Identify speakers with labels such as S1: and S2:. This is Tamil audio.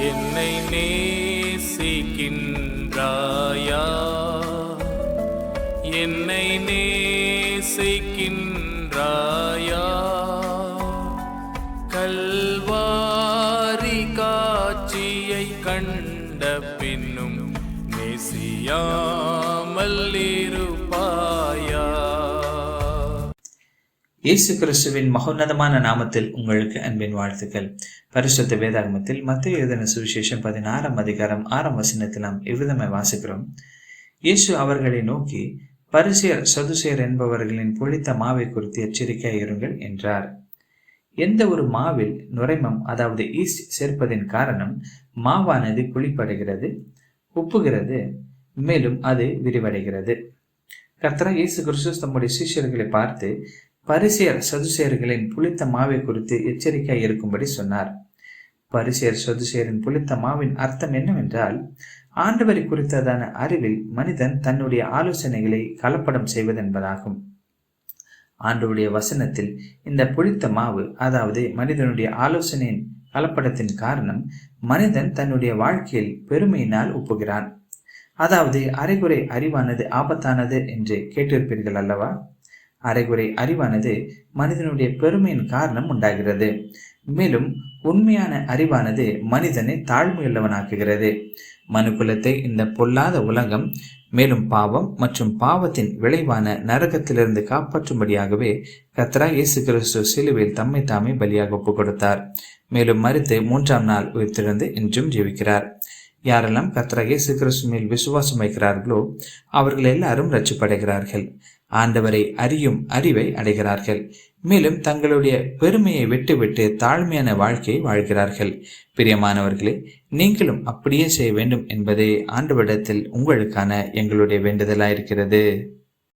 S1: என்னை நேசிக்கின்றாயா? என்னை நேசிக்கின்றாயா? கல்வாரி காட்சியை கண்ட பின்னும் நேசியாமல்
S2: இயேசு கிறிஸ்துவின் மகோன்னதமான நாமத்தில் உங்களுக்கு அன்பின் வாழ்த்துக்கள். பரிசுத்த வேதாகமத்தில் மத்திய எழுதின சுவிசேஷம் பதினாறாம் அதிகாரம் ஆறாம் வசனத்தில் நாம் இவ்விதமாய் வாசிக்கிறோம். இயேசு அவர்களை நோக்கி பரிசியர் சதுசேர் என்பவர்களின் புளித்த மாவை குறித்து எச்சரிக்கையாக இருங்கள் என்றார். எந்த ஒரு மாவில் நுரைமம் அதாவது ஈஸ்ட் சேர்ப்பதின் காரணம் மாவானது புளிப்படைகிறது உப்புகிறது மேலும் அது விரிவடைகிறது. கர்த்தரா இயேசு கிறிஸ்து தம்முடைய சீஷர்களை பார்த்து பரிசியர் சதுசேர்களின் புளித்த மாவை குறித்து எச்சரிக்கையாக இருக்கும்படி சொன்னார். பரிசியர் சதுசேரின் புளித்த மாவின் அர்த்தம் என்னவென்றால் ஆண்டவரை குறித்ததான அறிவில் மனிதன் தன்னுடைய ஆலோசனைகளை கலப்படம் செய்வதென்பதாகும். ஆண்டவருடைய வசனத்தில் இந்த புளித்த மாவு அதாவது மனிதனுடைய ஆலோசனையின் கலப்படத்தின் காரணம் மனிதன் தன்னுடைய வாழ்க்கையில் பெருமையினால் ஒப்புகிறான். அதாவது அரைகுறை அறிவானது ஆபத்தானது என்று கேட்டிருப்பீர்கள் அல்லவா? அரைகுறை அறிவானது மனிதனுடைய பெருமையின் காரணம் உண்டாகிறது. மேலும் உண்மையான அறிவானது மனிதனை தாழ்மையுள்ளவனாக்குகிறது. மனுக்குலத்தை இந்த பொல்லாத உலகம் மேலும் பாவம் மற்றும் பாவத்தின் விளைவான நரகத்திலிருந்து காப்பாற்றும்படியாகவே கத்ரா இயேசு கிறிஸ்து சிலுவையில் தம்மை தாமே பலியாக ஒப்புக் கொடுத்தார் மேலும் மறுத்து மூன்றாம் நாள் உயிர்த்திருந்து இன்றும் ஜீவிக்கிறார். யாரெல்லாம் கத்ரா இயேசு கிறிஸ்து மேல் விசுவாசம் வைக்கிறார்களோ அவர்கள் எல்லாரும் ரட்சிப்படைகிறார்கள் ஆண்டவரை அறியும் அறிவை அடைகிறார்கள். மேலும் தங்களுடைய பெருமையை விட்டுவிட்டு தாழ்மையான வாழ்க்கையை வாழ்கிறார்கள். பிரியமானவர்களே நீங்களும் அப்படியே செய்ய வேண்டும் என்பதே ஆண்டவரிடத்தில் உங்களுக்கான எங்களுடைய வேண்டுதலாயிருக்கிறது.